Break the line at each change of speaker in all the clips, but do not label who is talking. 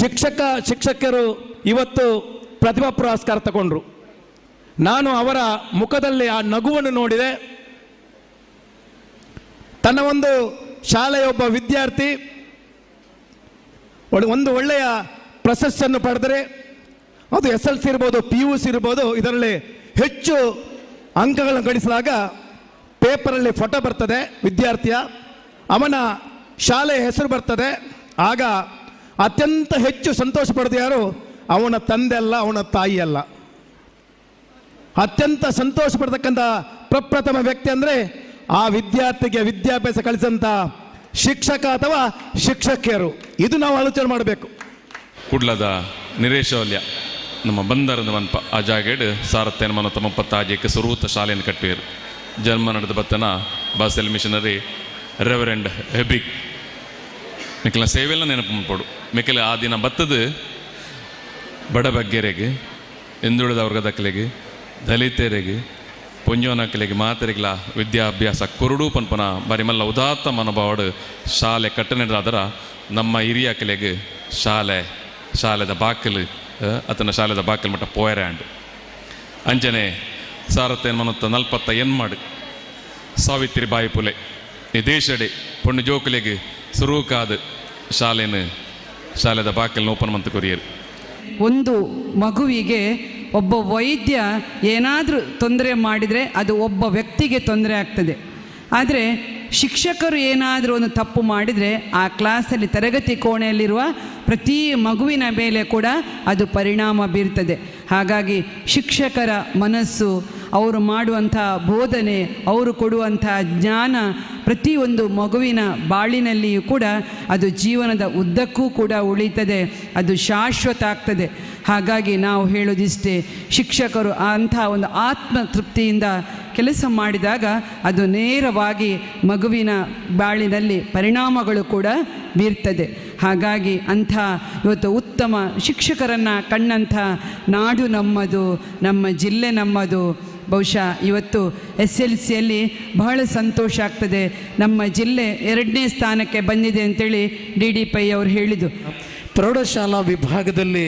ಶಿಕ್ಷಕ ಶಿಕ್ಷಕರು ಇವತ್ತು ಪ್ರತಿಭಾ ಪುರಸ್ಕಾರ ತಗೊಂಡ್ರು. ನಾನು ಅವರ ಮುಖದಲ್ಲಿ ಆ ನಗುವನ್ನು ನೋಡಿದೆ. ತನ್ನ ಒಂದು ಶಾಲೆಯ ಒಬ್ಬ ವಿದ್ಯಾರ್ಥಿ ಒಂದು ಒಳ್ಳೆಯ ಪ್ರಶಸ್ತಿಯನ್ನು ಪಡೆದರೆ, ಅದು ಎಸ್ ಎಲ್ ಸಿ ಇರ್ಬೋದು, ಪಿ ಯು ಸಿ ಇರ್ಬೋದು, ಇದರಲ್ಲಿ ಹೆಚ್ಚು ಅಂಕಗಳನ್ನು ಗಳಿಸಿದಾಗ ಪೇಪರಲ್ಲಿ ಫೋಟೋ ಬರ್ತದೆ ವಿದ್ಯಾರ್ಥಿಯ. ಅವನ ಶಾಲೆಯ ಹೆಸರು ಬರ್ತದೆ. ಆಗ ಅತ್ಯಂತ ಹೆಚ್ಚು ಸಂತೋಷ ಪಡೆದ ಯಾರು? ಅವನ ತಂದೆ ಅಲ್ಲ, ಅವನ ತಾಯಿ ಅಲ್ಲ. ಅತ್ಯಂತ ಸಂತೋಷ ಪಡ್ತಕ್ಕಂಥ ಪ್ರಪ್ರಥಮ ವ್ಯಕ್ತಿ ಅಂದರೆ ಆ ವಿದ್ಯಾರ್ಥಿಗೆ ವಿದ್ಯಾಭ್ಯಾಸ ಕಲಿಸಂತ ಶಿಕ್ಷಕ ಅಥವಾ ಶಿಕ್ಷಕಿಯರು. ಇದು ನಾವು ಆಲೋಚನೆ ಮಾಡಬೇಕು.
ಕುಡ್ಲದ ನಿರೇಶವಲ್ಯ ನಮ್ಮ ಬಂದರದ ಮನ್ಪ ಆ ಜಾಗೇಡ್ ಸಾರತ್ತೇನ ಮನ ತೊಂಬತ್ತಾಜಕ್ಕೆ ಸುರೂತ ಶಾಲೆಯನ್ನು ಕಟ್ಟುವರು ಜನ್ಮ ನಡೆದ ಬತ್ತನ ಬಾಸೆಲ್ ಮಿಷನರಿ ರೆವರೆಂಡ್ ಹೆಬ್ರಿಕ್. ಮಿಕ್ಕಲ ಸೇವೆಲ್ಲ ನೆನಪು ಮಾಡ್ಬೋದು ಮಿಕ್ಕಲ ಆ ದಿನ ಬತ್ತದ ಬಡ ಬಗ್ಗೆರೆಗೆ ಹಿಂದುಳಿದ ವರ್ಗದಕ್ಕಲೆಗೆ ದಲಿತರಿಗೆ ಪುಂಜೋನಕ್ಕಲೆಗೆ ಮಾತರಿಗಳ ವಿದ್ಯಾಭ್ಯಾಸ ಕುರುಡು ಪನ್ಪನ ಬಾರಿ ಮಲ್ಲ ಉದಾತ್ತ ಮನೋಭಾವಡ್ ಶಾಲೆ ಕಟ್ಟನೆದಾದರ ನಮ್ಮ ಹಿರಿಯ ಕಲೆಗೆ ಶಾಲೆ, ಶಾಲೆದ ಬಾಕಲು ಅತನ ಶಾಲೆದ ಬಾಕಲು ಮಟ್ಟ ಪೋಯರ್ಯಾಂಡ್ ಅಂಜನೆ ಸಾರತ್ತೇನ್ ಮನತ್ತ ನಲ್ಪತ್ತ ಎನ್ಮಾಡು. ಸಾವಿತ್ರಿ ಬಾಯಿ ಪುಲೆ ನಿ ದೇಶಡೆ ಪೊಣ್ಣು ಜೋಕುಲೆಗೆ ಸುರೂಕಾದ ಶಾಲೆನ, ಶಾಲೆದ ಬಾಕಲ್ನ ಓಪನ್ ಮಂತ್ ಕೊರಿಯರ್
ಒಂದು ಮಗುವಿಗೆ ಒಬ್ಬ ವೈದ್ಯ ಏನಾದರೂ ತೊಂದರೆ ಮಾಡಿದರೆ ಅದು ಒಬ್ಬ ವ್ಯಕ್ತಿಗೆ ತೊಂದರೆ ಆಗ್ತದೆ. ಆದರೆ ಶಿಕ್ಷಕರು ಏನಾದರೂ ಒಂದು ತಪ್ಪು ಮಾಡಿದರೆ ಆ ಕ್ಲಾಸಲ್ಲಿ ತರಗತಿ ಕೋಣೆಯಲ್ಲಿರುವ ಪ್ರತಿ ಮಗುವಿನ ಮೇಲೆ ಕೂಡ ಅದು ಪರಿಣಾಮ ಬೀರ್ತದೆ. ಹಾಗಾಗಿ ಶಿಕ್ಷಕರ ಮನಸ್ಸು, ಅವರು ಮಾಡುವಂಥ ಬೋಧನೆ, ಅವರು ಕೊಡುವಂಥ ಜ್ಞಾನ ಪ್ರತಿಯೊಂದು ಮಗುವಿನ ಬಾಳಿನಲ್ಲಿಯೂ ಕೂಡ ಅದು ಜೀವನದ ಉದ್ದಕ್ಕೂ ಕೂಡ ಉಳಿತದೆ, ಅದು ಶಾಶ್ವತ ಆಗ್ತದೆ. ಹಾಗಾಗಿ ನಾವು ಹೇಳೋದಿಷ್ಟೇ, ಶಿಕ್ಷಕರು ಅಂಥ ಒಂದು ಆತ್ಮ ತೃಪ್ತಿಯಿಂದ ಕೆಲಸ ಮಾಡಿದಾಗ ಅದು ನೇರವಾಗಿ ಮಗುವಿನ ಬಾಳಿನಲ್ಲಿ ಪರಿಣಾಮಗಳು ಕೂಡ ಬೀರ್ತದೆ. ಹಾಗಾಗಿ ಅಂಥ ಇವತ್ತು ಉತ್ತಮ ಶಿಕ್ಷಕರನ್ನು ಕಣ್ಣಂಥ ನಾಡು ನಮ್ಮದು, ನಮ್ಮ ಜಿಲ್ಲೆ ನಮ್ಮದು. ಬಹುಶಃ ಇವತ್ತು ಎಸ್ ಎಲ್ ಸಿಯಲ್ಲಿ ಬಹಳ ಸಂತೋಷ ಆಗ್ತದೆ. ನಮ್ಮ ಜಿಲ್ಲೆ ಎರಡನೇ ಸ್ಥಾನಕ್ಕೆ ಬಂದಿದೆ ಅಂತೇಳಿ ಡಿ ಡಿ ಪೈ ಅವರು ಹೇಳಿದರು
ಪ್ರೌಢಶಾಲಾ ವಿಭಾಗದಲ್ಲಿ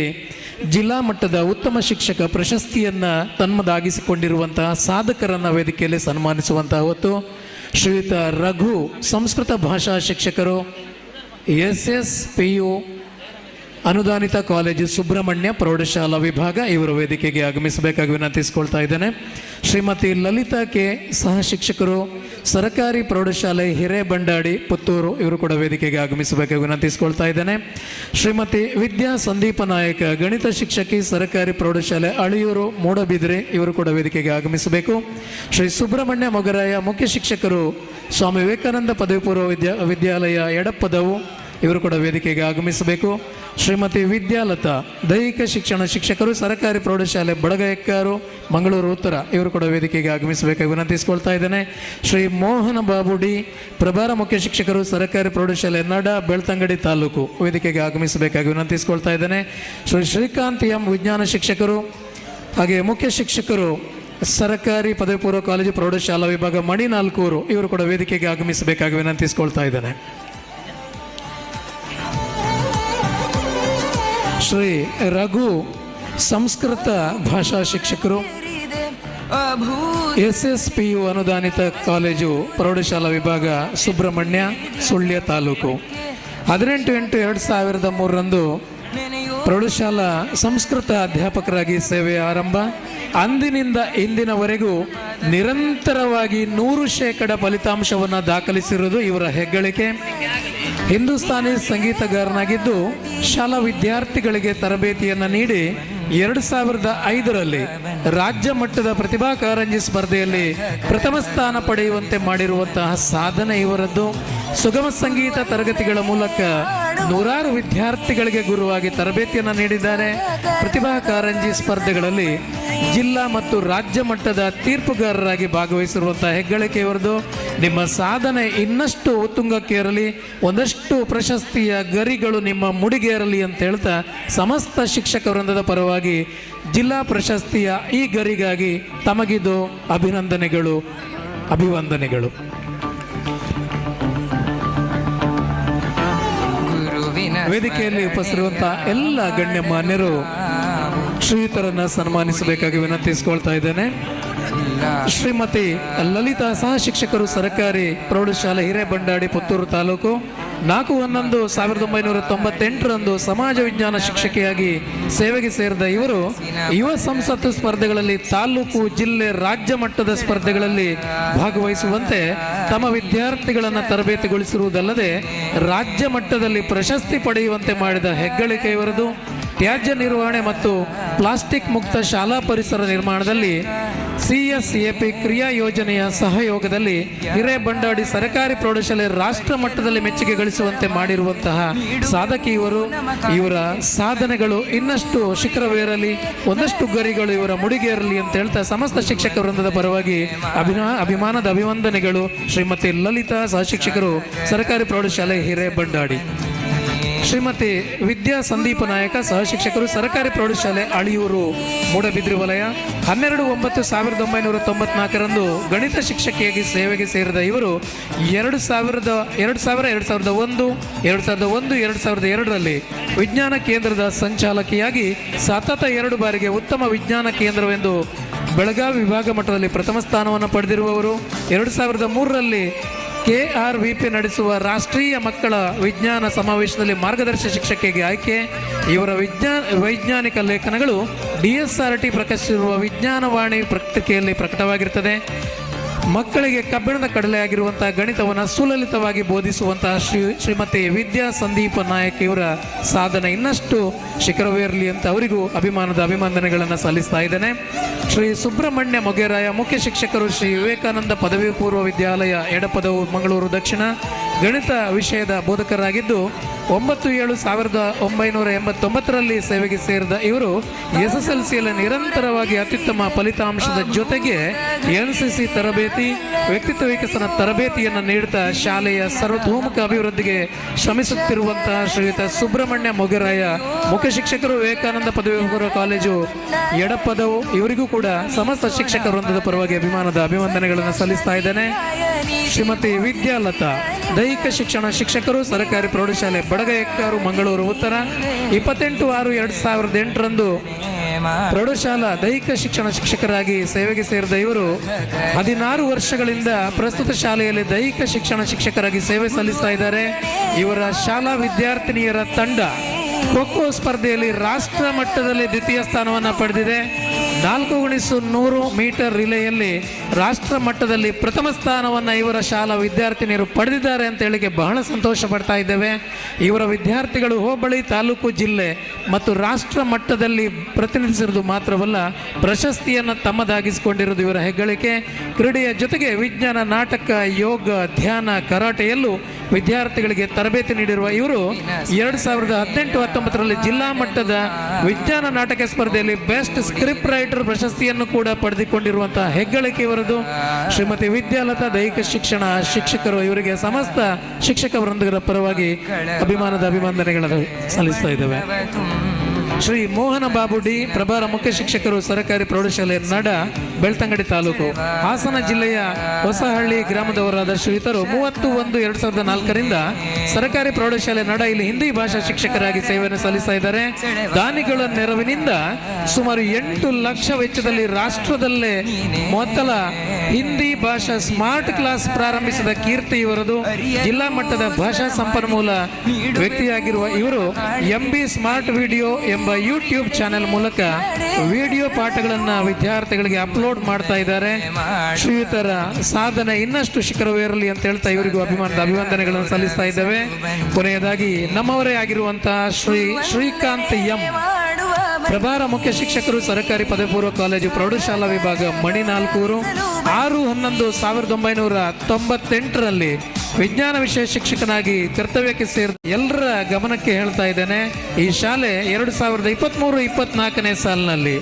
ಜಿಲ್ಲಾ ಮಟ್ಟದ ಉತ್ತಮ ಶಿಕ್ಷಕ ಪ್ರಶಸ್ತಿಯನ್ನು ತನ್ಮದಾಗಿಸಿಕೊಂಡಿರುವಂತಹ ಸಾಧಕರನ್ನ ವೇದಿಕೆಯಲ್ಲಿ ಸನ್ಮಾನಿಸುವಂತಹ ಹೊತ್ತು ಶ್ರೀಯುತ ರಘು ಸಂಸ್ಕೃತ ಭಾಷಾ ಶಿಕ್ಷಕರು ಎಸ್ ಎಸ್ ಪಿ ಯು ಅನುದಾನಿತ ಕಾಲೇಜು ಸುಬ್ರಹ್ಮಣ್ಯ ಪ್ರೌಢಶಾಲಾ ವಿಭಾಗ ಇವರು ವೇದಿಕೆಗೆ ಆಗಮಿಸಬೇಕಾಗಿ ವಿನಂತಿಸಿಕೊಳ್ತಾ ಇದ್ದೇನೆ. ಶ್ರೀಮತಿ ಲಲಿತಾ ಕೆ ಸಹ ಶಿಕ್ಷಕರು ಸರಕಾರಿ ಪ್ರೌಢಶಾಲೆ ಹಿರೇಬಂಡಾಡಿ ಪುತ್ತೂರು ಇವರು ಕೂಡ ವೇದಿಕೆಗೆ ಆಗಮಿಸಬೇಕು ವಿನಂತಿಸಿಕೊಳ್ತಾ ಇದ್ದೇನೆ. ಶ್ರೀಮತಿ ವಿದ್ಯಾ ಸಂದೀಪ ನಾಯಕ, ಗಣಿತ ಶಿಕ್ಷಕಿ, ಸರಕಾರಿ ಪ್ರೌಢಶಾಲೆ, ಅಳಿಯೂರು, ಮೂಡಬಿದ್ರೆ ಇವರು ಕೂಡ ವೇದಿಕೆಗೆ ಆಗಮಿಸಬೇಕು. ಶ್ರೀ ಸುಬ್ರಹ್ಮಣ್ಯ ಮೊಗರಾಯ ಮುಖ್ಯ ಶಿಕ್ಷಕರು, ಸ್ವಾಮಿ ವಿವೇಕಾನಂದ ಪದವಿ ಪೂರ್ವ ವಿದ್ಯಾ ವಿದ್ಯಾಲಯ ಎಡಪದವು ಇವರು ಕೂಡ ವೇದಿಕೆಗೆ ಆಗಮಿಸಬೇಕು. ಶ್ರೀಮತಿ ವಿದ್ಯಾಲತಾ ದೈಹಿಕ ಶಿಕ್ಷಣ ಶಿಕ್ಷಕರು, ಸರ್ಕಾರಿ ಪ್ರೌಢಶಾಲೆ ಬಡಗಯಕ್ಕಾರು, ಮಂಗಳೂರು ಉತ್ತರ ಇವರು ಕೂಡ ವೇದಿಕೆಗೆ ಆಗಮಿಸಬೇಕಾಗಿ ವಿನಂತಿಸಿಕೊಳ್ತಾ ಇದ್ದೇನೆ. ಶ್ರೀ ಮೋಹನ ಬಾಬು ಡಿ, ಪ್ರಭಾರ ಮುಖ್ಯ ಶಿಕ್ಷಕರು, ಸರ್ಕಾರಿ ಪ್ರೌಢಶಾಲೆ ನಡ ಬೆಳ್ತಂಗಡಿ ತಾಲೂಕು ವೇದಿಕೆಗೆ ಆಗಮಿಸಬೇಕಾಗಿ ವಿನಂತಿಸಿಕೊಳ್ತಾ ಇದ್ದೇನೆ. ಶ್ರೀ ಶ್ರೀಕಾಂತ್ ಎಂ ವಿಜ್ಞಾನ ಶಿಕ್ಷಕರು, ಹಾಗೆ ಮುಖ್ಯ ಶಿಕ್ಷಕರು, ಸರ್ಕಾರಿ ಪದವಿ ಪೂರ್ವ ಕಾಲೇಜು ಪ್ರೌಢಶಾಲಾ ವಿಭಾಗ ಮಣಿನಾಲ್ಕೂರು ಇವರು ಕೂಡ ವೇದಿಕೆಗೆ ಆಗಮಿಸಬೇಕಾಗಿ ವಿನಂತಿಸಿಕೊಳ್ತಾ ಇದ್ದೇನೆ. ಶ್ರೀ ರಘು ಸಂಸ್ಕೃತ ಭಾಷಾ ಶಿಕ್ಷಕರು. ಎಸ್ ಎಸ್ ಪಿ ಯು ಅನುದಾನಿತ ಕಾಲೇಜು ಪ್ರೌಢಶಾಲಾ ವಿಭಾಗ ಸುಬ್ರಹ್ಮಣ್ಯ, ಸುಳ್ಯ ತಾಲೂಕು. ಹದಿನೆಂಟು ಎಂಟು ಎರಡು ಸಾವಿರದ ಮೂರರಂದು ಪ್ರೌಢಶಾಲಾ ಸಂಸ್ಕೃತ ಅಧ್ಯಾಪಕರಾಗಿ ಸೇವೆ ಆರಂಭ. ಅಂದಿನಿಂದ ಇಂದಿನವರೆಗೂ ನಿರಂತರವಾಗಿ ನೂರು ಶೇಕಡ ಫಲಿತಾಂಶವನ್ನು ದಾಖಲಿಸಿರುವುದು ಇವರ ಹೆಗ್ಗಳಿಕೆ. ಹಿಂದೂಸ್ತಾನಿ ಸಂಗೀತಗಾರನಾಗಿದ್ದು ಶಾಲಾ ವಿದ್ಯಾರ್ಥಿಗಳಿಗೆ ತರಬೇತಿಯನ್ನು ನೀಡಿ ಎರಡು ಸಾವಿರದ ಐದರಲ್ಲಿ ರಾಜ್ಯ ಮಟ್ಟದ ಪ್ರತಿಭಾ ಕಾರಂಜಿ ಸ್ಪರ್ಧೆಯಲ್ಲಿ ಪ್ರಥಮ ಸ್ಥಾನ ಪಡೆಯುವಂತೆ ಮಾಡಿರುವಂತಹ ಸಾಧನೆ ಇವರದ್ದು. ಸುಗಮ ಸಂಗೀತ ತರಗತಿಗಳ ಮೂಲಕ ನೂರಾರು ವಿದ್ಯಾರ್ಥಿಗಳಿಗೆ ಗುರುವಾಗಿ ತರಬೇತಿಯನ್ನು ನೀಡಿದ್ದಾರೆ. ಪ್ರತಿಭಾ ಕಾರಂಜಿ ಸ್ಪರ್ಧೆಗಳಲ್ಲಿ ಜಿಲ್ಲಾ ಮತ್ತು ರಾಜ್ಯ ಮಟ್ಟದ ತೀರ್ಪುಗಾರರಾಗಿ ಭಾಗವಹಿಸಿರುವಂತಹ ಹೆಗ್ಗಳಿಕೆ ಇವರದು ನಿಮ್ಮ ಸಾಧನೆ ಇನ್ನಷ್ಟು ಉತ್ತುಂಗಕ್ಕೇರಲಿ ಒಂದಷ್ಟು ಪ್ರಶಸ್ತಿಯ ಗರಿಗಳು ನಿಮ್ಮ ಮುಡಿಗೇರಲಿ ಅಂತ ಹೇಳ್ತಾ ಸಮಸ್ತ ಶಿಕ್ಷಕ ವೃಂದದ ಪರವಾಗಿ ಜಿಲ್ಲಾ ಪ್ರಶಸ್ತಿಯ ಈ ಗರಿಗಾಗಿ ತಮಗಿದು ಅಭಿನಂದನೆಗಳು, ಅಭಿವಂದನೆಗಳು. ವೇದಿಕೆಯಲ್ಲಿ ಉಪಸ್ಥಿರುವಂತಹ ಎಲ್ಲ ಗಣ್ಯ ಮಾನ್ಯರು ಶ್ರೀಯುತರನ್ನ ಸನ್ಮಾನಿಸಬೇಕಾಗಿ ವಿನಂತಿಸಿಕೊಳ್ತಾ ಇದ್ದೇನೆ. ಶ್ರೀಮತಿ ಲಲಿತಾ ಸಹ ಶಿಕ್ಷಕರು ಸರ್ಕಾರಿ ಪ್ರೌಢಶಾಲೆ ಹಿರೇಬಂಡಾಡಿ ಪುತ್ತೂರು ತಾಲೂಕು. ನಾಲ್ಕು ಹನ್ನೊಂದು ಸಾವಿರದ ಒಂಬೈನೂರ ತೊಂಬತ್ತೆಂಟರಂದು ಸಮಾಜ ವಿಜ್ಞಾನ ಶಿಕ್ಷಕಿಯಾಗಿ ಸೇವೆಗೆ ಸೇರಿದ ಇವರು ಯುವ ಸಂಸತ್ತು ಸ್ಪರ್ಧೆಗಳಲ್ಲಿ ತಾಲೂಕು, ಜಿಲ್ಲೆ, ರಾಜ್ಯ ಮಟ್ಟದ ಸ್ಪರ್ಧೆಗಳಲ್ಲಿ ಭಾಗವಹಿಸುವಂತೆ ತಮ್ಮ ವಿದ್ಯಾರ್ಥಿಗಳನ್ನು ತರಬೇತಿಗೊಳಿಸಿರುವುದಲ್ಲದೆ ರಾಜ್ಯ ಮಟ್ಟದಲ್ಲಿ ಪ್ರಶಸ್ತಿ ಪಡೆಯುವಂತೆ ಮಾಡಿದ ಹೆಗ್ಗಳಿಕೆ ಇವರದು. ತ್ಯಾಜ್ಯ ನಿರ್ವಹಣೆ ಮತ್ತು ಪ್ಲಾಸ್ಟಿಕ್ ಮುಕ್ತ ಶಾಲಾ ಪರಿಸರ ನಿರ್ಮಾಣದಲ್ಲಿ ಸಿಎಸ್ಎಪಿ ಕ್ರಿಯಾ ಯೋಜನೆಯ ಸಹಯೋಗದಲ್ಲಿ ಹಿರೇಬಂಡಾಡಿ ಸರ್ಕಾರಿ ಪ್ರೌಢಶಾಲೆ ರಾಷ್ಟ್ರ ಮಟ್ಟದಲ್ಲಿ ಮೆಚ್ಚುಗೆ ಗಳಿಸುವಂತೆ ಮಾಡಿರುವಂತಹ ಸಾಧಕಿಯವರು, ಇವರ ಸಾಧನೆಗಳು ಇನ್ನಷ್ಟು ಶಿಖರವೇರಲಿ, ಒಂದಷ್ಟು ಗರಿಗಳು ಇವರ ಮುಡಿಗೇರಲಿ ಅಂತ ಹೇಳ್ತಾ ಸಮಸ್ತ ಶಿಕ್ಷಕ ವೃಂದದ ಪರವಾಗಿ ಅಭಿನಾ, ಅಭಿಮಾನದ ಅಭಿವಂದನೆಗಳು ಶ್ರೀಮತಿ ಲಲಿತಾ ಸಹಶಿಕ್ಷಕರು ಸರ್ಕಾರಿ ಪ್ರೌಢಶಾಲೆ ಹಿರೇಬಂಡಾಡಿ ಶ್ರೀಮತಿ ವಿದ್ಯಾ ಸಂದೀಪ ನಾಯಕ, ಸಹಶಿಕ್ಷಕರು, ಸರ್ಕಾರಿ ಪ್ರೌಢಶಾಲೆ ಅಳಿಯೂರು, ಮೂಡಬಿದ್ರಿ ವಲಯ. ಹನ್ನೆರಡು ಒಂಬತ್ತು ಸಾವಿರದ ಒಂಬೈನೂರ ತೊಂಬತ್ನಾಲ್ಕರಂದು ಗಣಿತ ಶಿಕ್ಷಕಿಯಾಗಿ ಸೇವೆಗೆ ಸೇರಿದ ಇವರು ಎರಡು ಸಾವಿರದ, ಎರಡು ಸಾವಿರ, ಎರಡು ಸಾವಿರದ ಒಂದು, ಎರಡು ಸಾವಿರದ ಒಂದು, ಎರಡು ಸಾವಿರದ ಎರಡರಲ್ಲಿ ವಿಜ್ಞಾನ ಕೇಂದ್ರದ ಸಂಚಾಲಕಿಯಾಗಿ ಸತತ ಎರಡು ಬಾರಿಗೆ ಉತ್ತಮ ವಿಜ್ಞಾನ ಕೇಂದ್ರವೆಂದು ಬೆಳಗಾವಿ ವಿಭಾಗ ಮಟ್ಟದಲ್ಲಿ ಪ್ರಥಮ ಸ್ಥಾನವನ್ನು ಪಡೆದಿರುವವರು. ಎರಡು ಸಾವಿರದ ಮೂರರಲ್ಲಿ ಕೆ ಆರ್ ವಿ ಪಿ ನಡೆಸುವ ರಾಷ್ಟ್ರೀಯ ಮಕ್ಕಳ ವಿಜ್ಞಾನ ಸಮಾವೇಶದಲ್ಲಿ ಮಾರ್ಗದರ್ಶಿ ಶಿಕ್ಷಕಿಗೆ ಆಯ್ಕೆ. ಇವರ ವಿಜ್ಞಾನ ವೈಜ್ಞಾನಿಕ ಲೇಖನಗಳು ಡಿ ಎಸ್ ಆರ್ ಟಿ ಪ್ರಕಟಿಸಿರುವ ವಿಜ್ಞಾನವಾಣಿ ಪತ್ರಿಕೆಯಲ್ಲಿ ಪ್ರಕಟವಾಗಿರುತ್ತದೆ. ಮಕ್ಕಳಿಗೆ ಕಬ್ಬಿಣದ ಕಡಲೆ ಆಗಿರುವಂತಹ ಗಣಿತವನ್ನು ಸುಲಲಿತವಾಗಿ ಬೋಧಿಸುವಂತಹ ಶ್ರೀ ಶ್ರೀಮತಿ ವಿದ್ಯಾ ಸಂದೀಪ ನಾಯಕ್ ಇವರ ಸಾಧನೆ ಇನ್ನಷ್ಟು ಶಿಖರವೇರಲಿ ಅಂತ ಅವರಿಗೂ ಅಭಿಮಾನದ ಅಭಿನಂದನೆಗಳನ್ನು ಸಲ್ಲಿಸ್ತಾ ಇದ್ದೇನೆ. ಶ್ರೀ ಸುಬ್ರಹ್ಮಣ್ಯ ಮೊಗೇರಾಯ ಮುಖ್ಯ ಶಿಕ್ಷಕರು ಶ್ರೀ ವಿವೇಕಾನಂದ ಪದವಿ ಪೂರ್ವ ವಿದ್ಯಾಲಯ ಎಡಪದವು, ಮಂಗಳೂರು ದಕ್ಷಿಣ. ಗಣಿತ ವಿಷಯದ ಬೋಧಕರಾಗಿದ್ದು ಒಂಬತ್ತು ಏಳು ಸಾವಿರದ ಒಂಬೈನೂರ ಎಂಬತ್ತೊಂಬತ್ತರಲ್ಲಿ ಸೇವೆಗೆ ಸೇರಿದ ಇವರು ಎಸ್ ಎಸ್ ಎಲ್ ಸಿಯಲ್ಲಿ ನಿರಂತರವಾಗಿ ಅತ್ಯುತ್ತಮ ಫಲಿತಾಂಶದ ಜೊತೆಗೆ ಎನ್ ಸಿ ಸಿ ತರಬೇತಿ, ವ್ಯಕ್ತಿತ್ವ ವಿಕಸನ ತರಬೇತಿಯನ್ನು ನೀಡುತ್ತಾ ಶಾಲೆಯ ಸರ್ವತೋಮುಖ ಅಭಿವೃದ್ಧಿಗೆ ಶ್ರಮಿಸುತ್ತಿರುವಂತಹ ಶ್ರೀಯುತ ಸುಬ್ರಹ್ಮಣ್ಯ ಮೊಗರಾಯ, ಮುಖ್ಯ ಶಿಕ್ಷಕರು ವಿವೇಕಾನಂದ ಪದವಿ ಪೂರ್ವ ಕಾಲೇಜು ಎಡಪದವು. ಇವರಿಗೂ ಕೂಡ ಸಮಸ್ತ ಶಿಕ್ಷಕ ವೃಂದದ ಪರವಾಗಿ ಅಭಿಮಾನದ ಅಭಿವಂದನೆಗಳನ್ನು ಸಲ್ಲಿಸ್ತಾ ಇದ್ದೇನೆ. ಶ್ರೀಮತಿ ವಿದ್ಯಾಲತಾ, ದೈಹಿಕ ಶಿಕ್ಷಣ ಶಿಕ್ಷಕರು, ಸರ್ಕಾರಿ ಪ್ರೌಢಶಾಲೆ ಬಡಗಯಕ್ಕಾರು ಮಂಗಳೂರು. ಉತ್ತರ ಇಪ್ಪತ್ತೆಂಟು ಆರು ಎರಡು ಸಾವಿರದ ಎಂಟರಂದು ಪ್ರೌಢಶಾಲಾ ದೈಹಿಕ ಶಿಕ್ಷಣ ಶಿಕ್ಷಕರಾಗಿ ಸೇವೆಗೆ ಸೇರಿದ ಇವರು ಹದಿನಾರು ವರ್ಷಗಳಿಂದ ಪ್ರಸ್ತುತ ಶಾಲೆಯಲ್ಲಿ ದೈಹಿಕ ಶಿಕ್ಷಣ ಶಿಕ್ಷಕರಾಗಿ ಸೇವೆ ಸಲ್ಲಿಸ್ತಾ ಇದ್ದಾರೆ. ಇವರ ಶಾಲಾ ವಿದ್ಯಾರ್ಥಿನಿಯರ ತಂಡ ಖೋಖೋ ಸ್ಪರ್ಧೆಯಲ್ಲಿ ರಾಷ್ಟ್ರ ಮಟ್ಟದಲ್ಲಿ ದ್ವಿತೀಯ ಸ್ಥಾನವನ್ನು ಪಡೆದಿದೆ. ನಾಲ್ಕು ಗುಣಿಸು ನೂರು ಮೀಟರ್ ರಿಲೆಯಲ್ಲಿ ರಾಷ್ಟ್ರ ಮಟ್ಟದಲ್ಲಿ ಪ್ರಥಮ ಸ್ಥಾನವನ್ನು ಇವರ ಶಾಲಾ ವಿದ್ಯಾರ್ಥಿನಿಯರು ಪಡೆದಿದ್ದಾರೆ ಅಂತ ಹೇಳಿಕೆ ಬಹಳ ಸಂತೋಷ ಪಡ್ತಾ ಇದ್ದೇವೆ. ಇವರ ವಿದ್ಯಾರ್ಥಿಗಳು ಹೋಬಳಿ, ತಾಲೂಕು, ಜಿಲ್ಲೆ ಮತ್ತು ರಾಷ್ಟ್ರ ಮಟ್ಟದಲ್ಲಿ ಪ್ರತಿನಿಧಿಸಿರುವುದು ಮಾತ್ರವಲ್ಲ, ಪ್ರಶಸ್ತಿಯನ್ನು ತಮ್ಮದಾಗಿಸಿಕೊಂಡಿರುವುದು ಇವರ ಹೆಗ್ಗಳಿಕೆ. ಕ್ರೀಡೆಯ ಜೊತೆಗೆ ವಿಜ್ಞಾನ, ನಾಟಕ, ಯೋಗ, ಧ್ಯಾನ ಕರಾಟೆಯಲ್ಲೂ ವಿದ್ಯಾರ್ಥಿಗಳಿಗೆ ತರಬೇತಿ ನೀಡಿರುವ ಇವರು ಎರಡು ಸಾವಿರದ ಹದಿನೆಂಟು ಹತ್ತೊಂಬತ್ತರಲ್ಲಿ ಜಿಲ್ಲಾ ಮಟ್ಟದ ವಿಜ್ಞಾನ ನಾಟಕ ಸ್ಪರ್ಧೆಯಲ್ಲಿ ಬೆಸ್ಟ್ ಸ್ಕ್ರಿಪ್ಟ್ ರೈಟರ್ ಪ್ರಶಸ್ತಿಯನ್ನು ಕೂಡ ಪಡೆದುಕೊಂಡಿರುವಂತಹ ಹೆಗ್ಗಳಿಕೆ ಇವರದು ಶ್ರೀಮತಿ ವಿದ್ಯಾಲತಾ ದೈಹಿಕ ಶಿಕ್ಷಣ ಶಿಕ್ಷಕರು. ಇವರಿಗೆ ಸಮಸ್ತ ಶಿಕ್ಷಕ ವೃಂದಗಳ ಪರವಾಗಿ ಅಭಿಮಾನದ ಅಭಿನಂದನೆಗಳನ್ನು ಸಲ್ಲಿಸ್ತಾ ಇದ್ದೇವೆ. ಶ್ರೀ ಮೋಹನ ಬಾಬುಡಿ, ಪ್ರಭಾರ ಮುಖ್ಯ ಶಿಕ್ಷಕರು, ಸರಕಾರಿ ಪ್ರೌಢಶಾಲೆ ನಡ, ಬೆಳ್ತಂಗಡಿ ತಾಲೂಕು. ಹಾಸನ ಜಿಲ್ಲೆಯ ಹೊಸಹಳ್ಳಿ ಗ್ರಾಮದವರಾದ ಶ್ರೀತರು ಮೂವತ್ತು ಒಂದು ಎರಡ್ ಸಾವಿರದ ನಾಲ್ಕರಿಂದ ಸರಕಾರಿ ಪ್ರೌಢಶಾಲೆ ನಡ ಇಲ್ಲಿ ಹಿಂದಿ ಭಾಷಾ ಶಿಕ್ಷಕರಾಗಿ ಸೇವೆಯನ್ನು ಸಲ್ಲಿಸ್ತಾ ಇದ್ದಾರೆ. ದಾನಿಗಳ ನೆರವಿನಿಂದ ಸುಮಾರು ಎಂಟು ಲಕ್ಷ ವೆಚ್ಚದಲ್ಲಿ ರಾಷ್ಟ್ರದಲ್ಲೇ ಮೊದಲ ಹಿಂದಿ ಭಾಷಾ ಸ್ಮಾರ್ಟ್ ಕ್ಲಾಸ್ ಪ್ರಾರಂಭಿಸಿದ ಕೀರ್ತಿ ಇವರದು. ಜಿಲ್ಲಾ ಮಟ್ಟದ ಭಾಷಾ ಸಂಪನ್ಮೂಲ ವ್ಯಕ್ತಿಯಾಗಿರುವ ಇವರು ಎಂ ಬಿ ಸ್ಮಾರ್ಟ್ ವಿಡಿಯೋ ಎಂಬ ಯೂಟ್ಯೂಬ್ ಚಾನೆಲ್ ಮೂಲಕ ವಿಡಿಯೋ ಪಾಠಗಳನ್ನ ವಿದ್ಯಾರ್ಥಿಗಳಿಗೆ ಅಪ್ಲೋಡ್ ಮಾಡ್ತಾ ಇದ್ದಾರೆ. ಶ್ರೀಯುತರ ಸಾಧನೆ ಇನ್ನಷ್ಟು ಶಿಖರವೇರಲಿ ಅಂತ ಹೇಳ್ತಾ ಇವರಿಗೂ ಅಭಿಮಾನದ ಅಭಿವಂದನೆಗಳನ್ನು ಸಲ್ಲಿಸ್ತಾ ಇದ್ದೇವೆ. ಕೊನೆಯದಾಗಿ ನಮ್ಮವರೇ ಆಗಿರುವಂತಹ ಶ್ರೀ ಶ್ರೀಕಾಂತ್ ಎಂ. ಪ್ರಭಾರ ಮುಖ್ಯ ಶಿಕ್ಷಕರು ಸರ್ಕಾರಿ ಪದವಿ ಪೂರ್ವ ಕಾಲೇಜು ಪ್ರೌಢಶಾಲಾ ವಿಭಾಗ ಮಣಿನಾಲ್ಕೂರು. ಆರು ಹನ್ನೊಂದು ಸಾವಿರದ ಒಂಬೈನೂರ ತೊಂಬತ್ತೆಂಟರಲ್ಲಿ ವಿಜ್ಞಾನ ವಿಷಯ ಶಿಕ್ಷಕನಾಗಿ ಕರ್ತವ್ಯಕ್ಕೆ ಸೇರಿದ ಎಲ್ಲರ ಗಮನಕ್ಕೆ ಹೇಳ್ತಾ ಇದ್ದೇನೆ. ಈ ಶಾಲೆ ಎರಡು ಸಾವಿರದ ಇಪ್ಪತ್ತ್ಮೂರು ಇಪ್ಪತ್ನಾಲ್ಕನೇ ಸಾಲಿನಲ್ಲಿ.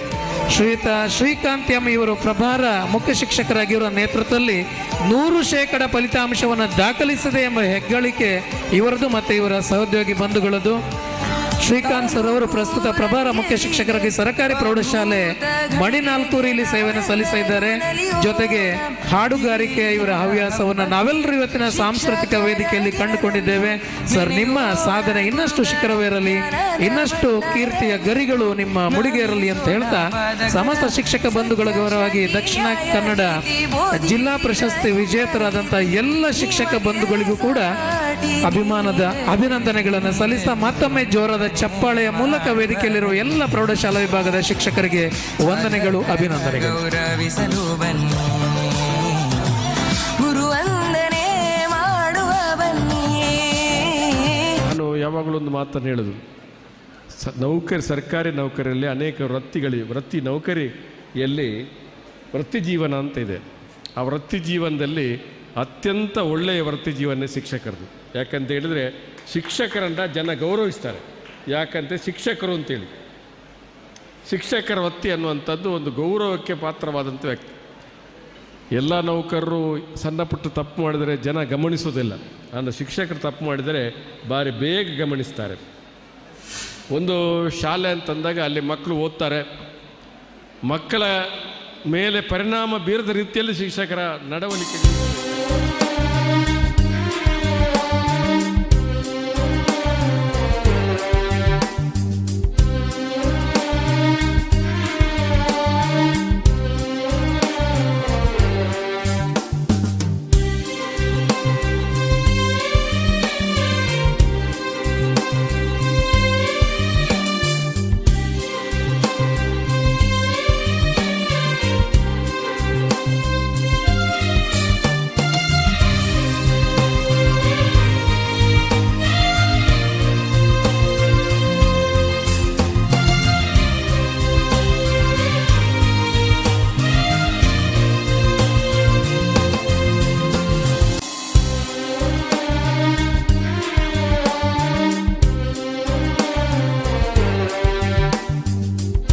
ಶ್ರೀಯುತ ಶ್ರೀಕಾಂತ್ ಎಂ ಇವರು ಪ್ರಭಾರ ಮುಖ್ಯ ಶಿಕ್ಷಕರಾಗಿ ಇವರ ನೇತೃತ್ವದಲ್ಲಿ ನೂರು ಶೇಕಡ ಫಲಿತಾಂಶವನ್ನು ದಾಖಲಿಸದೆ ಎಂಬ ಹೆಗ್ಗಳಿಕೆ ಇವರದು ಮತ್ತು ಇವರ ಸಹೋದ್ಯೋಗಿ ಬಂಧುಗಳದು ಶ್ರೀಕಾಂತ್ ಸರ್ ಅವರು ಪ್ರಸ್ತುತ ಪ್ರಭಾರ ಮುಖ್ಯ ಶಿಕ್ಷಕರಾಗಿ ಸರ್ಕಾರಿ ಪ್ರೌಢಶಾಲೆ ಮಣಿನಾಲ್ಕೂರಿಲಿ ಸೇವೆಯನ್ನು ಸಲ್ಲಿಸ್ತಾ ಇದ್ದಾರೆ. ಜೊತೆಗೆ ಹಾಡುಗಾರಿಕೆ ಇವರ ಹವ್ಯಾಸವನ್ನು ನಾವೆಲ್ಲರೂ ಇವತ್ತಿನ ಸಾಂಸ್ಕೃತಿಕ ವೇದಿಕೆಯಲ್ಲಿ ಕಂಡುಕೊಂಡಿದ್ದೇವೆ. ಸರ್, ನಿಮ್ಮ ಸಾಧನೆ ಇನ್ನಷ್ಟು ಶಿಖರವೇರಲಿ, ಇನ್ನಷ್ಟು ಕೀರ್ತಿಯ ಗರಿಗಳು ನಿಮ್ಮ ಮುಡಿಗೇರಲಿ ಅಂತ ಹೇಳ್ತಾ ಸಮಸ್ತ ಶಿಕ್ಷಕ ಬಂಧುಗಳ ಗೌರವವಾಗಿ ದಕ್ಷಿಣ ಕನ್ನಡ ಜಿಲ್ಲಾ ಪ್ರಶಸ್ತಿ ವಿಜೇತರಾದಂಥ ಎಲ್ಲ ಶಿಕ್ಷಕ ಬಂಧುಗಳಿಗೂ ಕೂಡ ಅಭಿಮಾನದ ಅಭಿನಂದನೆಗಳನ್ನು ಸಲ್ಲಿಸ್ತಾ ಮತ್ತೊಮ್ಮೆ ಜೋರದ ಚಪ್ಪಾಳೆಯ ಮೂಲಕ ವೇದಿಕೆಯಲ್ಲಿರುವ ಎಲ್ಲ ಪ್ರೌಢಶಾಲಾ ವಿಭಾಗದ ಶಿಕ್ಷಕರಿಗೆ ವಂದನೆಗಳು ಅಭಿನಂದನೆಗಳು.
ನಾನು ಯಾವಾಗಲೂ ಒಂದು ಮಾತನ್ನು ಹೇಳೋದು. ಸ ನೌಕರಿ ಸರ್ಕಾರಿ ನೌಕರಿಯಲ್ಲಿ ಅನೇಕ ವೃತ್ತಿಗಳಿವೆ ವೃತ್ತಿ ನೌಕರಿಯಲ್ಲಿ ವೃತ್ತಿ ಜೀವನ ಅಂತ ಇದೆ. ಆ ವೃತ್ತಿ ಜೀವನದಲ್ಲಿ ಅತ್ಯಂತ ಒಳ್ಳೆಯ ವೃತ್ತಿ ಜೀವನ ಶಿಕ್ಷಕರದು. ಯಾಕಂತ ಹೇಳಿದರೆ ಶಿಕ್ಷಕರನ್ನ ಜನ ಗೌರವಿಸ್ತಾರೆ. ಯಾಕಂತ ಶಿಕ್ಷಕರು ಅಂತೇಳಿ. ಶಿಕ್ಷಕರ ವೃತ್ತಿ ಅನ್ನುವಂಥದ್ದು ಒಂದು ಗೌರವಕ್ಕೆ ಪಾತ್ರವಾದಂಥ ವ್ಯಕ್ತಿ. ಎಲ್ಲ ನೌಕರರು ಸಣ್ಣ ಪುಟ್ಟ ತಪ್ಪು ಮಾಡಿದರೆ ಜನ ಗಮನಿಸೋದಿಲ್ಲ. ಅಂದರೆ ಶಿಕ್ಷಕರು ತಪ್ಪು ಮಾಡಿದರೆ ಭಾರಿ ಬೇಗ ಗಮನಿಸ್ತಾರೆ. ಒಂದು ಶಾಲೆ ಅಂತಂದಾಗ ಅಲ್ಲಿ ಮಕ್ಕಳು ಓದ್ತಾರೆ. ಮಕ್ಕಳ ಮೇಲೆ ಪರಿಣಾಮ ಬೀರದ ರೀತಿಯಲ್ಲಿ ಶಿಕ್ಷಕರ ನಡವಳಿಕೆ.